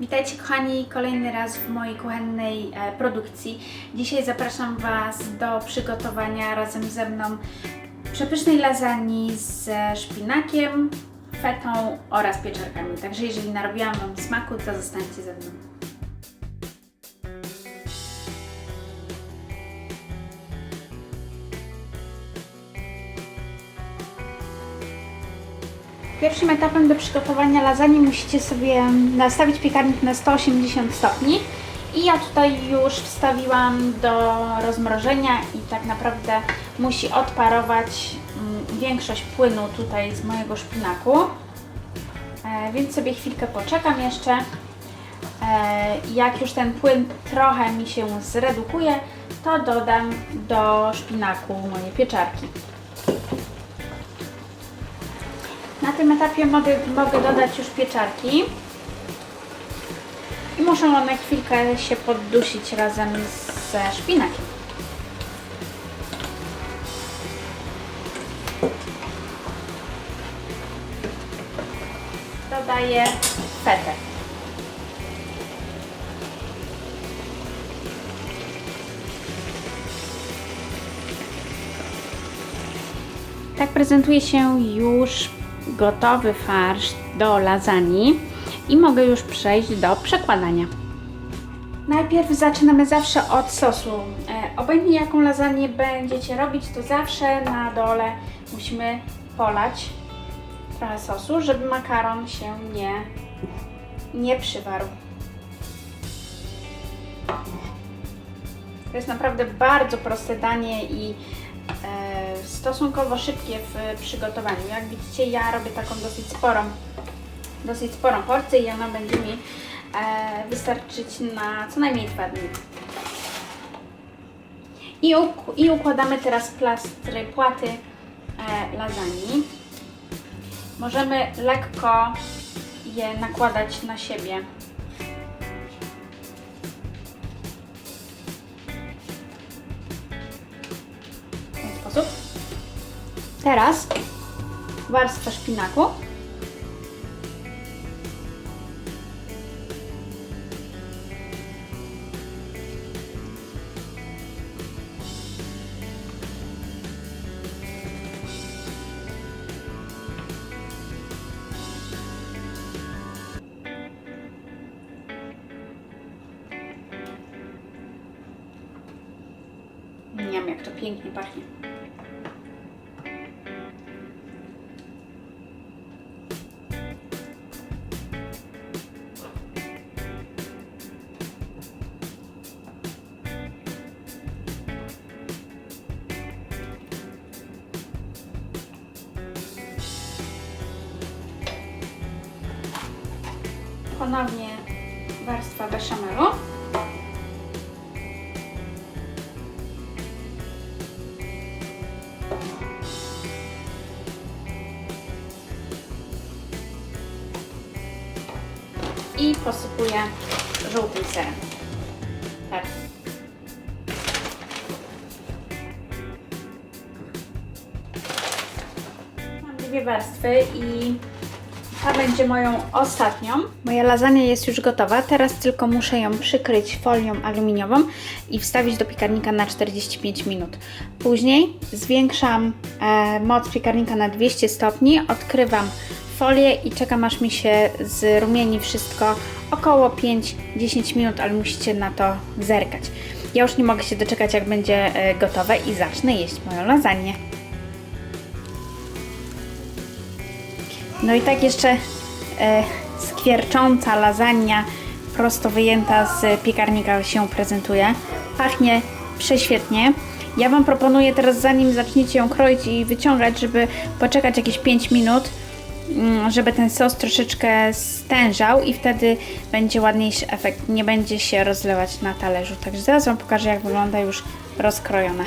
Witajcie kochani kolejny raz w mojej kuchennej e, produkcji. Dzisiaj zapraszam Was do przygotowania razem ze mną przepysznej lasagne ze szpinakiem, fetą oraz pieczarkami. Także jeżeli narobiłam Wam smaku, to zostańcie ze mną. Pierwszym etapem do przygotowania lasagne musicie sobie nastawić piekarnik na 180 stopni. I ja tutaj już wstawiłam do rozmrożenia i tak naprawdę musi odparować mm, większość płynu tutaj z mojego szpinaku. E, więc sobie chwilkę poczekam jeszcze. E, jak już ten płyn trochę mi się zredukuje, to dodam do szpinaku moje pieczarki. Na tym etapie mogę, mogę dodać już pieczarki. I muszą one chwilkę się poddusić razem ze szpinakiem. Dodaję fetę. Tak prezentuje się już gotowy farsz do lasagne i mogę już przejść do przekładania. Najpierw zaczynamy zawsze od sosu. E, obojętnie jaką lasagne będziecie robić, to zawsze na dole musimy polać trochę sosu, żeby makaron się nie, nie przywarł. To jest naprawdę bardzo proste danie i e, stosunkowo szybkie w przygotowaniu. Jak widzicie, ja robię taką dosyć sporą, dosyć sporą porcję i ona będzie mi e, wystarczyć na co najmniej dwa dni. I, uk- I układamy teraz plastry, płaty e, lasagne. Możemy lekko je nakładać na siebie. Teraz warstwa szpinaku. Niam, jak to pięknie pachnie. Ponownie warstwa beszamelu. i posypuję żółtym serem. Tak. Mam dwie warstwy i ta będzie moją ostatnią. Moja lasagna jest już gotowa, teraz tylko muszę ją przykryć folią aluminiową i wstawić do piekarnika na 45 minut. Później zwiększam e, moc piekarnika na 200 stopni, odkrywam folię i czekam aż mi się zrumieni wszystko około 5-10 minut, ale musicie na to zerkać. Ja już nie mogę się doczekać jak będzie e, gotowe i zacznę jeść moją lasagne. No i tak jeszcze e, skwiercząca lasagna prosto wyjęta z piekarnika się prezentuje. Pachnie prześwietnie. Ja Wam proponuję teraz, zanim zaczniecie ją kroić i wyciągać, żeby poczekać jakieś 5 minut, mm, żeby ten sos troszeczkę stężał i wtedy będzie ładniejszy efekt. Nie będzie się rozlewać na talerzu. Także zaraz Wam pokażę, jak wygląda już rozkrojone.